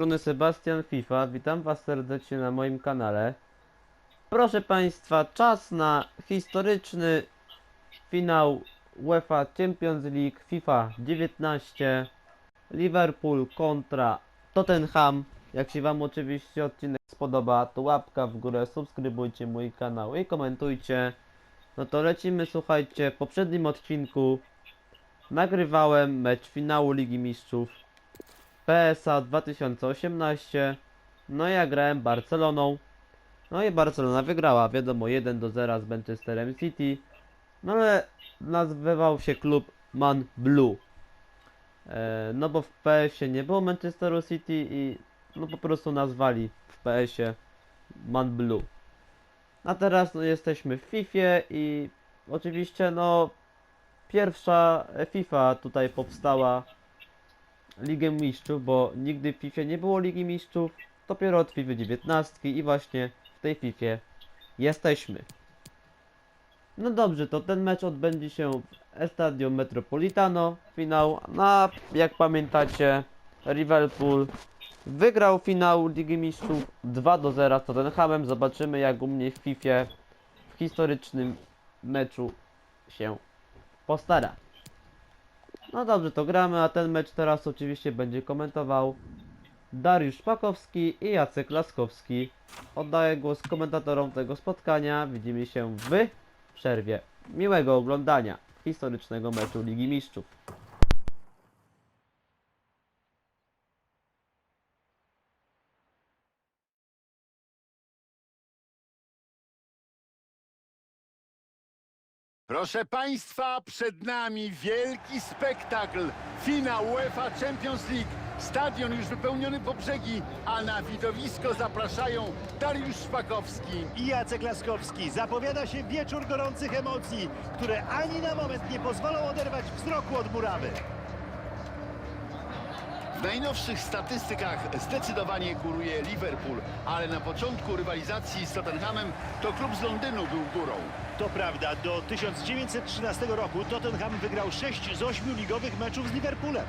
strony Sebastian FIFA, witam was serdecznie na moim kanale. Proszę państwa, czas na historyczny finał UEFA Champions League FIFA 19 Liverpool kontra Tottenham. Jak się wam oczywiście odcinek spodoba, to łapka w górę, subskrybujcie mój kanał i komentujcie. No to lecimy, słuchajcie, w poprzednim odcinku nagrywałem mecz finału Ligi Mistrzów PSA 2018. No ja grałem Barceloną. No i Barcelona wygrała, wiadomo 1 do 0 z Manchesterem City. No ale nazywał się klub Man Blue. E, no bo w PS-ie nie było Manchesteru City i no po prostu nazwali w PS-ie Man Blue. A teraz no, jesteśmy w FIFA i oczywiście no pierwsza FIFA tutaj powstała Ligę Mistrzów, bo nigdy w FIFA nie było Ligi Mistrzów, dopiero od FIFA 19 i właśnie w tej FIFA jesteśmy. No dobrze, to ten mecz odbędzie się w Estadio Metropolitano, finał, no a jak pamiętacie Liverpool wygrał finał Ligi Mistrzów 2 do 0 z Tottenhamem, zobaczymy jak u mnie w FIFA w historycznym meczu się postara. No dobrze, to gramy, a ten mecz teraz oczywiście będzie komentował Dariusz Pakowski i Jacek Laskowski. Oddaję głos komentatorom tego spotkania. Widzimy się w przerwie. Miłego oglądania historycznego meczu Ligi Mistrzów. Proszę Państwa, przed nami wielki spektakl. Finał UEFA Champions League. Stadion już wypełniony po brzegi, a na widowisko zapraszają Dariusz Szpakowski. i Jacek Laskowski. Zapowiada się wieczór gorących emocji, które ani na moment nie pozwolą oderwać wzroku od murawy. W najnowszych statystykach zdecydowanie góruje Liverpool, ale na początku rywalizacji z Tottenhamem to klub z Londynu był górą. To prawda, do 1913 roku Tottenham wygrał 6 z 8 ligowych meczów z Liverpoolem.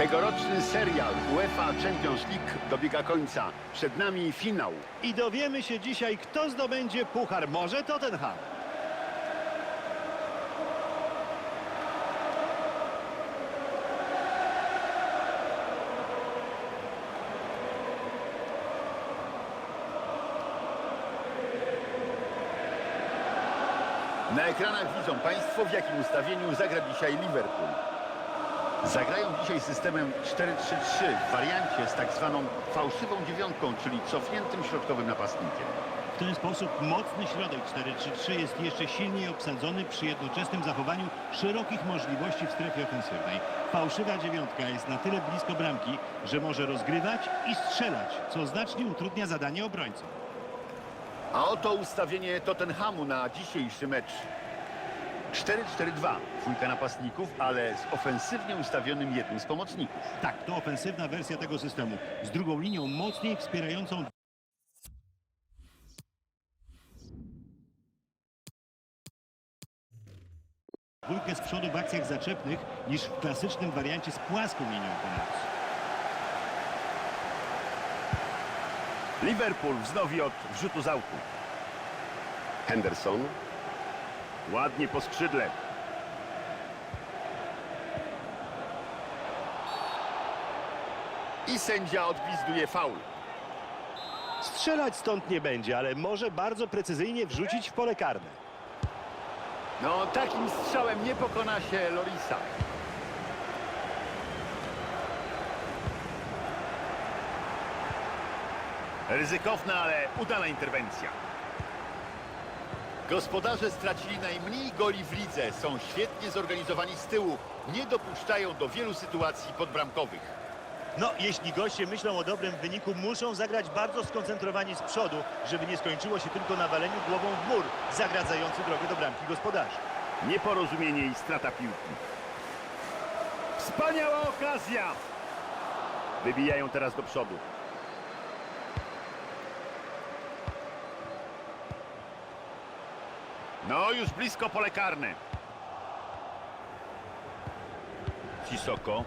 Tegoroczny serial UEFA Champions League dobiega końca. Przed nami finał. I dowiemy się dzisiaj, kto zdobędzie puchar. Może Tottenham. Na ekranach widzą Państwo, w jakim ustawieniu zagra dzisiaj Liverpool. Zagrają dzisiaj systemem 4-3-3 w wariancie z tak zwaną fałszywą dziewiątką, czyli cofniętym środkowym napastnikiem. W ten sposób mocny środek 4-3-3 jest jeszcze silniej obsadzony przy jednoczesnym zachowaniu szerokich możliwości w strefie ofensywnej. Fałszywa dziewiątka jest na tyle blisko bramki, że może rozgrywać i strzelać, co znacznie utrudnia zadanie obrońcom. A oto ustawienie Tottenhamu na dzisiejszy mecz. 4-4-2. Dwójka napastników, ale z ofensywnie ustawionym jednym z pomocników. Tak, to ofensywna wersja tego systemu, z drugą linią mocniej wspierającą dwójkę z przodu w akcjach zaczepnych niż w klasycznym wariancie z płaską linią pomocy. Liverpool wznowi od wrzutu z autu. Henderson. Ładnie po skrzydle. I sędzia odgwizduje faul. Strzelać stąd nie będzie, ale może bardzo precyzyjnie wrzucić w pole karne. No, takim strzałem nie pokona się Lorisa. Ryzykowna, ale udana interwencja. Gospodarze stracili najmniej goli w lidze. Są świetnie zorganizowani z tyłu. Nie dopuszczają do wielu sytuacji podbramkowych. No, jeśli goście myślą o dobrym wyniku, muszą zagrać bardzo skoncentrowani z przodu, żeby nie skończyło się tylko na waleniu głową w mur, zagradzający drogę do bramki gospodarzy. Nieporozumienie i strata piłki. Wspaniała okazja! Wybijają teraz do przodu. No, już blisko pole karne. Sisoko.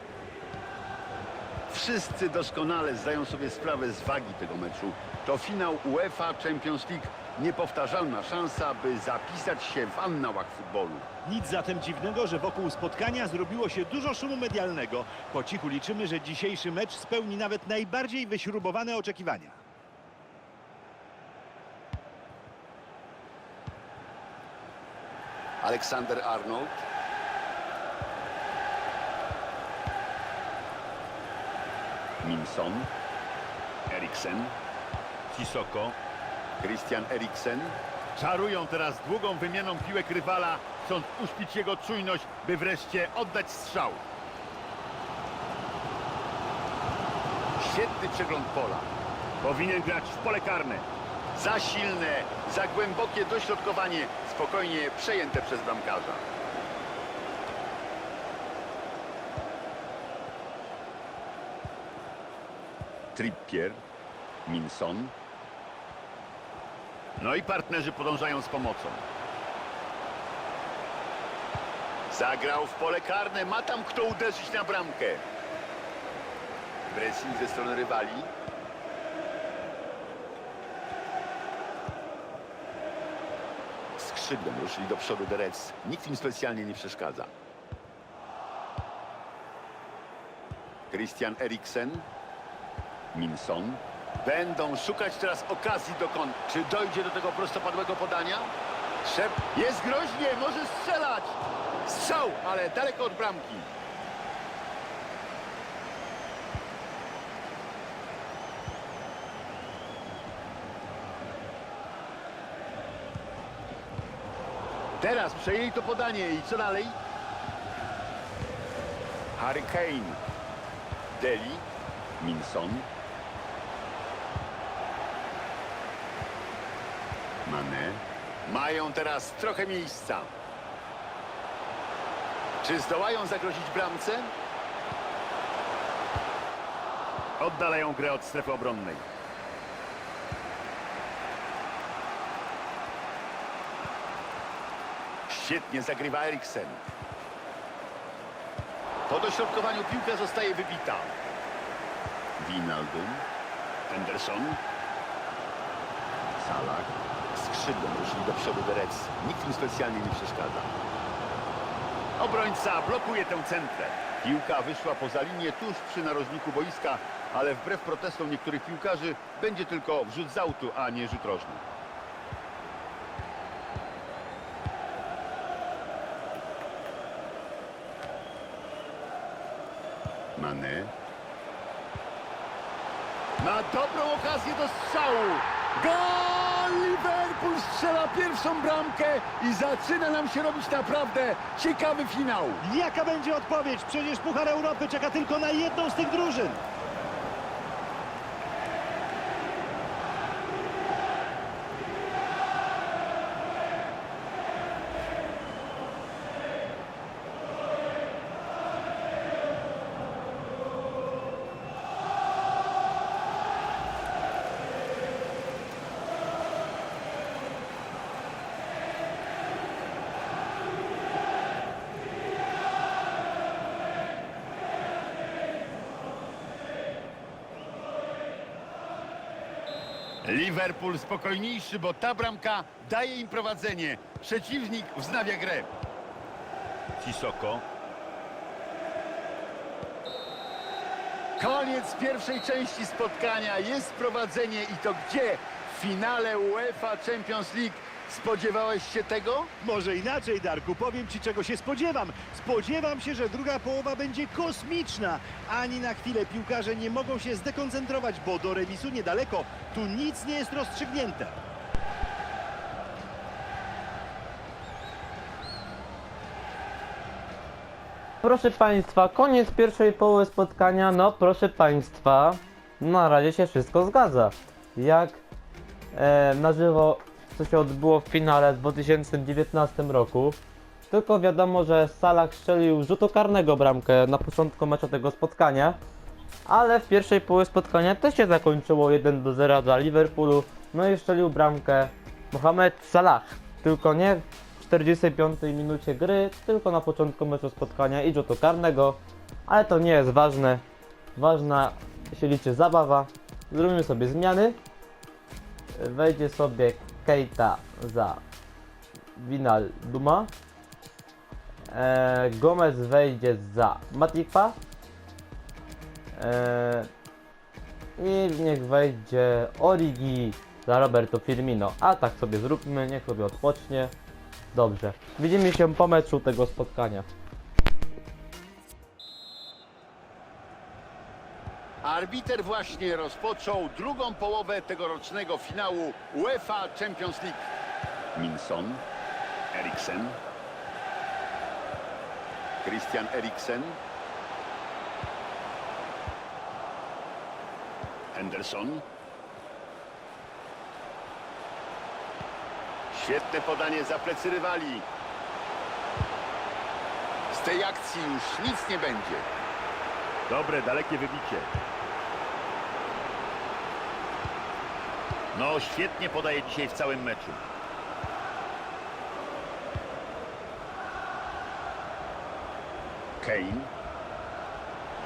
Wszyscy doskonale zdają sobie sprawę z wagi tego meczu. To finał UEFA Champions League. Niepowtarzalna szansa, by zapisać się w annałach futbolu. Nic zatem dziwnego, że wokół spotkania zrobiło się dużo szumu medialnego. Po cichu liczymy, że dzisiejszy mecz spełni nawet najbardziej wyśrubowane oczekiwania. Aleksander Arnold. Minson. Eriksen. Sissoko. Christian Eriksen. Czarują teraz długą wymianą piłek rywala, chcąc uśpić jego czujność, by wreszcie oddać strzał. Świetny przegląd pola. Powinien grać w pole karne. Za silne, za głębokie dośrodkowanie, spokojnie przejęte przez bramkarza. Trippier, Minson. No i partnerzy podążają z pomocą. Zagrał w pole karne, ma tam kto uderzyć na bramkę. Pressing ze strony rywali. Skrzydłem ruszyli do przodu Derec. Nikt im specjalnie nie przeszkadza. Christian Eriksen. Minson. Będą szukać teraz okazji do kon. Czy dojdzie do tego prostopadłego podania? Szep. Jest groźnie, może strzelać. Strzał, ale daleko od bramki. Teraz przejęli to podanie i co dalej? Harry Kane. Deli. Minson. Mane. Mają teraz trochę miejsca. Czy zdołają zagrozić bramce? Oddalają grę od strefy obronnej. Świetnie zagrywa Eriksen. Po dośrodkowaniu piłka zostaje wybita. Winaldum. Henderson. Salah. Skrzydłem ruszyli do przodu Derec. Nikt im specjalnie nie przeszkadza. Obrońca blokuje tę centrę. Piłka wyszła poza linię tuż przy narożniku boiska, ale wbrew protestom niektórych piłkarzy będzie tylko wrzut z autu, a nie rzut rożny. Dobrą okazję do strzału. Gol! Liverpool strzela pierwszą bramkę i zaczyna nam się robić naprawdę ciekawy finał. Jaka będzie odpowiedź? Przecież Puchar Europy czeka tylko na jedną z tych drużyn. Liverpool spokojniejszy, bo ta bramka daje im prowadzenie. Przeciwnik wznawia grę. Sisoko. Koniec pierwszej części spotkania. Jest prowadzenie i to gdzie? W finale UEFA Champions League. Spodziewałeś się tego? Może inaczej, Darku, powiem ci czego się spodziewam. Spodziewam się, że druga połowa będzie kosmiczna. Ani na chwilę piłkarze nie mogą się zdekoncentrować, bo do remisu niedaleko. Tu nic nie jest rozstrzygnięte. Proszę Państwa, koniec pierwszej połowy spotkania. No, proszę Państwa, na razie się wszystko zgadza. Jak e, na żywo, co się odbyło w finale w 2019 roku. Tylko wiadomo, że Salah strzelił rzutokarnego bramkę na początku meczu tego spotkania. Ale w pierwszej połowie spotkania też się zakończyło 1 do 0 dla Liverpoolu. No i strzelił bramkę Mohamed Salah. Tylko nie w 45 minucie gry, tylko na początku meczu spotkania i rzutu karnego. Ale to nie jest ważne. Ważna się liczy zabawa. Zrobimy sobie zmiany. Wejdzie sobie Keita za Winal Duma. E, Gomez wejdzie za Matipa. E, I niech wejdzie Origi za Roberto Firmino. A tak sobie zróbmy, niech sobie odpocznie. Dobrze. Widzimy się po meczu tego spotkania. Arbiter właśnie rozpoczął drugą połowę tegorocznego finału UEFA Champions League. Minson, Eriksen, Christian Eriksen, Henderson. Świetne podanie za plecy rywali. Z tej akcji już nic nie będzie. Dobre, dalekie wybicie. No, świetnie podaje dzisiaj w całym meczu. Kane.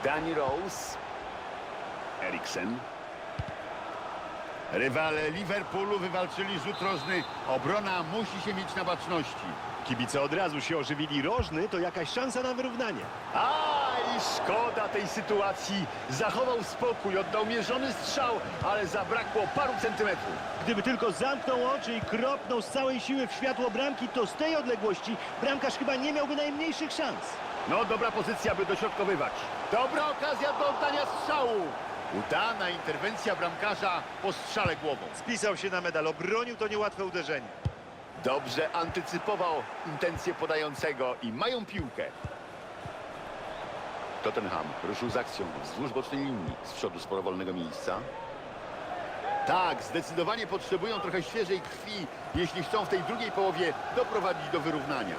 Danny Rose. Eriksen. Rywale Liverpoolu wywalczyli rzut rożny. Obrona musi się mieć na baczności. Kibice od razu się ożywili. Rożny to jakaś szansa na wyrównanie. A szkoda tej sytuacji. Zachował spokój, oddał mierzony strzał, ale zabrakło paru centymetrów. Gdyby tylko zamknął oczy i kropnął z całej siły w światło bramki, to z tej odległości bramkarz chyba nie miałby najmniejszych szans. No, dobra pozycja, by dośrodkowywać. Dobra okazja do oddania strzału. Udana interwencja bramkarza po strzale głową. Spisał się na medal, obronił to niełatwe uderzenie. Dobrze antycypował intencje podającego i mają piłkę. Tottenham ruszył z akcją wzdłuż bocznej linii z przodu sporo wolnego miejsca. Tak, zdecydowanie potrzebują trochę świeżej krwi, jeśli chcą w tej drugiej połowie doprowadzić do wyrównania.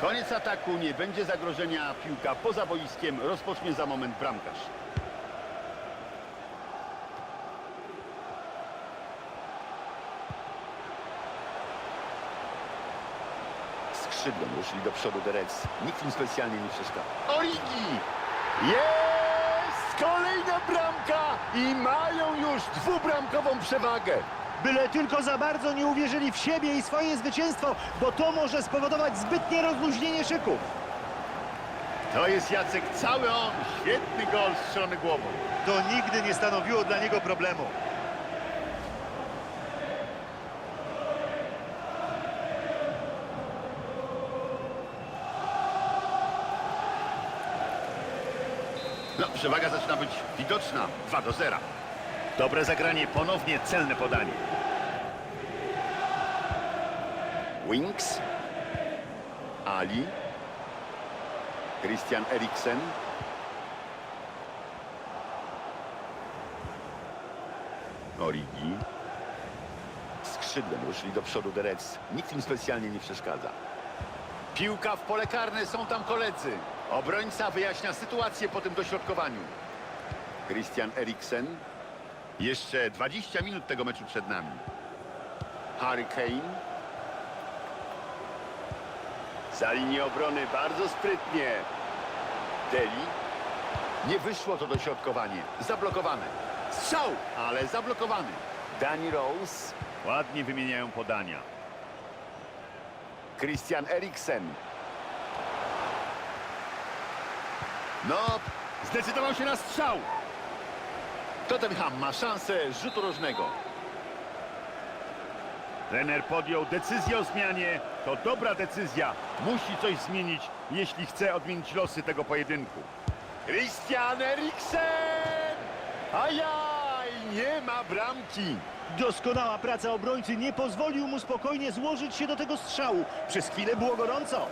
Koniec ataku, nie będzie zagrożenia, piłka poza boiskiem, rozpocznie za moment bramkarz. Skrzydłem ruszyli do przodu Reds. Nikt im specjalnie nie przeszkadza. Origi! Jest! Kolejna bramka! I mają już dwubramkową przewagę. Byle tylko za bardzo nie uwierzyli w siebie i swoje zwycięstwo, bo to może spowodować zbytnie rozluźnienie szyków. To jest Jacek, cały on. Świetny gol strzelony głową. To nigdy nie stanowiło dla niego problemu. Przewaga zaczyna być widoczna. 2 do 0. Dobre zagranie, ponownie celne podanie. Winks. Ali. Christian Eriksen. Origi. Skrzydłem ruszyli do przodu Reds. Nikt im specjalnie nie przeszkadza. Piłka w pole karne, są tam koledzy. Obrońca wyjaśnia sytuację po tym dośrodkowaniu. Christian Eriksen. Jeszcze 20 minut tego meczu przed nami. Harry Kane. Za linię obrony bardzo sprytnie. Deli. Nie wyszło to dośrodkowanie. Zablokowane. Strzał, ale zablokowany. Danny Rose. Ładnie wymieniają podania. Christian Eriksen. No, zdecydował się na strzał. Tottenham ma szansę rzutu rożnego. Trener podjął decyzję o zmianie. To dobra decyzja. Musi coś zmienić, jeśli chce odmienić losy tego pojedynku. Christian Eriksen! Ajaj, nie ma bramki. Doskonała praca obrońcy nie pozwolił mu spokojnie złożyć się do tego strzału. Przez chwilę było gorąco.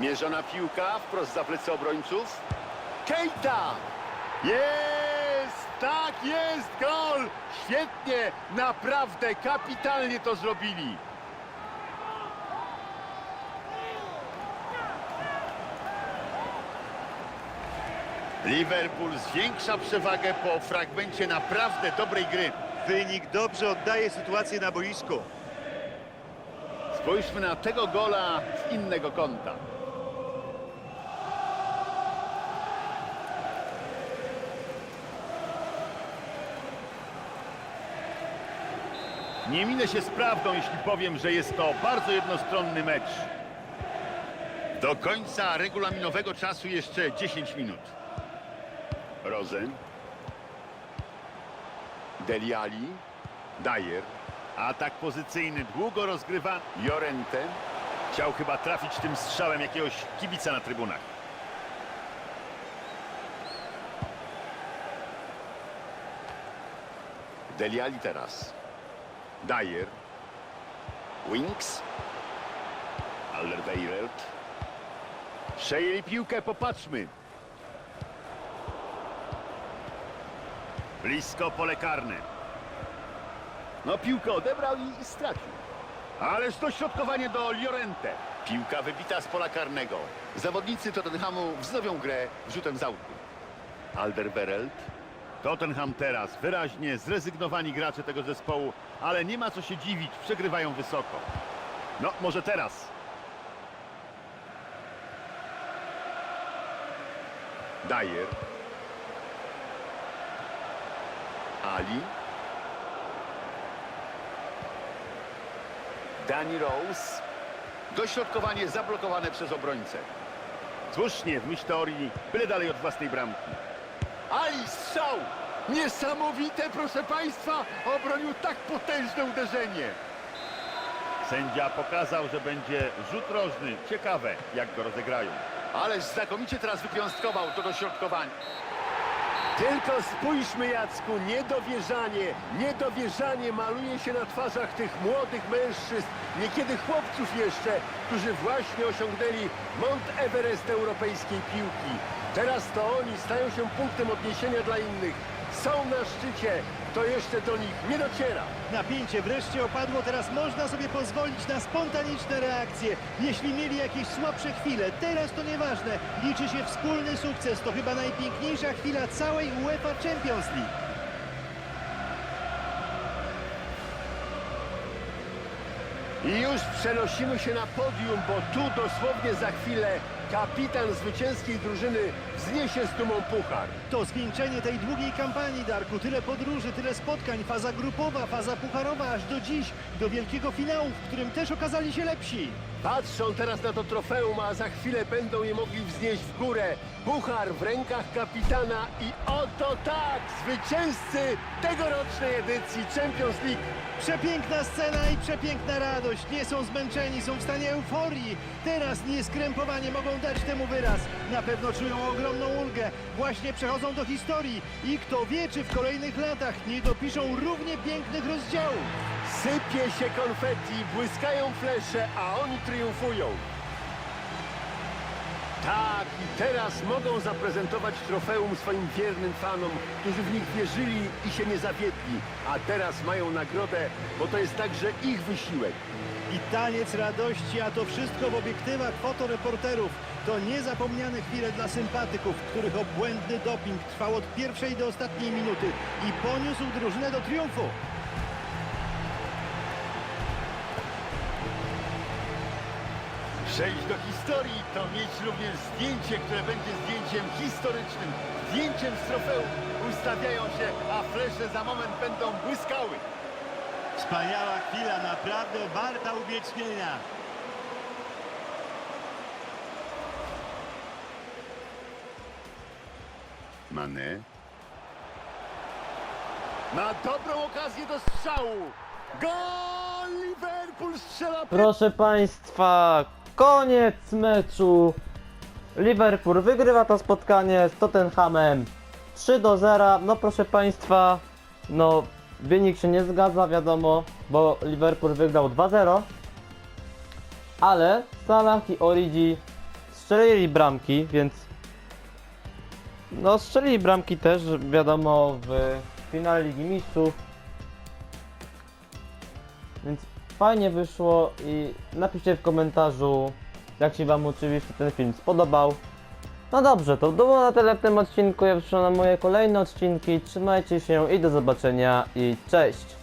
Mierzona piłka wprost za plecy obrońców. Keita! Jest! Tak jest! Gol! Świetnie! Naprawdę kapitalnie to zrobili. Liverpool zwiększa przewagę po fragmencie naprawdę dobrej gry. Wynik dobrze oddaje sytuację na boisku. Spójrzmy na tego gola z innego kąta. Nie minę się z prawdą, jeśli powiem, że jest to bardzo jednostronny mecz. Do końca regulaminowego czasu jeszcze 10 minut. Rosen. Deliali. Dyer. Atak pozycyjny, długo rozgrywa. Jorente. Chciał chyba trafić tym strzałem jakiegoś kibica na trybunach. Deliali teraz. Dyer. Winks. Alderweireld. Przejęli piłkę, popatrzmy. Blisko pole karne. No piłkę odebrał i stracił. Ależ to środkowanie do Llorente. Piłka wybita z pola karnego. Zawodnicy Tottenhamu wznowią grę rzutem z autu. Alderweireld. Tottenham teraz wyraźnie zrezygnowani gracze tego zespołu, ale nie ma co się dziwić, przegrywają wysoko. No, może teraz. Dyer. Ali. Danny Rose. Dośrodkowanie zablokowane przez obrońcę. Słusznie, w myśl teorii, byle dalej od własnej bramki. Ali strzał! Niesamowite, proszę Państwa! Obronił tak potężne uderzenie. Sędzia pokazał, że będzie rzut rożny. Ciekawe, jak go rozegrają. Ależ znakomicie teraz wypiąstkował to dośrodkowanie. Tylko spójrzmy, Jacku, niedowierzanie, niedowierzanie maluje się na twarzach tych młodych mężczyzn, niekiedy chłopców jeszcze, którzy właśnie osiągnęli Mount Everest europejskiej piłki. Teraz to oni stają się punktem odniesienia dla innych. Są na szczycie, to jeszcze do nich nie dociera. Napięcie wreszcie opadło, teraz można sobie pozwolić na spontaniczne reakcje. Jeśli mieli jakieś słabsze chwile, teraz to nieważne. Liczy się wspólny sukces, to chyba najpiękniejsza chwila całej UEFA Champions League. I już przenosimy się na podium, bo tu dosłownie za chwilę kapitan zwycięskiej drużyny wzniesie z dumą puchar. To zwieńczenie tej długiej kampanii, Darku. Tyle podróży, tyle spotkań, faza grupowa, faza pucharowa, aż do dziś, do wielkiego finału, w którym też okazali się lepsi. Patrzą teraz na to trofeum, a za chwilę będą je mogli wznieść w górę. Puchar w rękach kapitana i oto tak, zwycięzcy tegorocznej edycji Champions League. Przepiękna scena i przepiękna radość. Nie są zmęczeni, są w stanie euforii. Teraz nieskrępowanie mogą dać temu wyraz. Na pewno czują ogromną ulgę. Właśnie przechodzą do historii. I kto wie, czy w kolejnych latach nie dopiszą równie pięknych rozdziałów. Sypie się konfetti, błyskają flesze, a oni triumfują. Tak, i teraz mogą zaprezentować trofeum swoim wiernym fanom, którzy w nich wierzyli i się nie zawiedli. A teraz mają nagrodę, bo to jest także ich wysiłek. I taniec radości, a to wszystko w obiektywach fotoreporterów. To niezapomniane chwile dla sympatyków, których obłędny doping trwał od pierwszej do ostatniej minuty i poniósł drużynę do triumfu. Przejść do historii to mieć również zdjęcie, które będzie zdjęciem historycznym, zdjęciem z trofeum. Ustawiają się, a flesze za moment będą błyskały. Wspaniała chwila, naprawdę warta uwiecznienia. Mane. Ma dobrą okazję do strzału. Gol! Liverpool strzela Proszę Państwa, koniec meczu. Liverpool wygrywa to spotkanie z Tottenhamem 3 do 0. No proszę Państwa, no wynik się nie zgadza, wiadomo, bo Liverpool wygrał 2-0. Ale Salah i Origi strzelili bramki, więc no strzelili bramki też, wiadomo, w finale Ligi Mistrzów. Więc fajnie wyszło i napiszcie w komentarzu, jak się Wam oczywiście ten film spodobał. No dobrze, to było na tyle w tym odcinku. Ja wyszłam na moje kolejne odcinki. Trzymajcie się i do zobaczenia i cześć!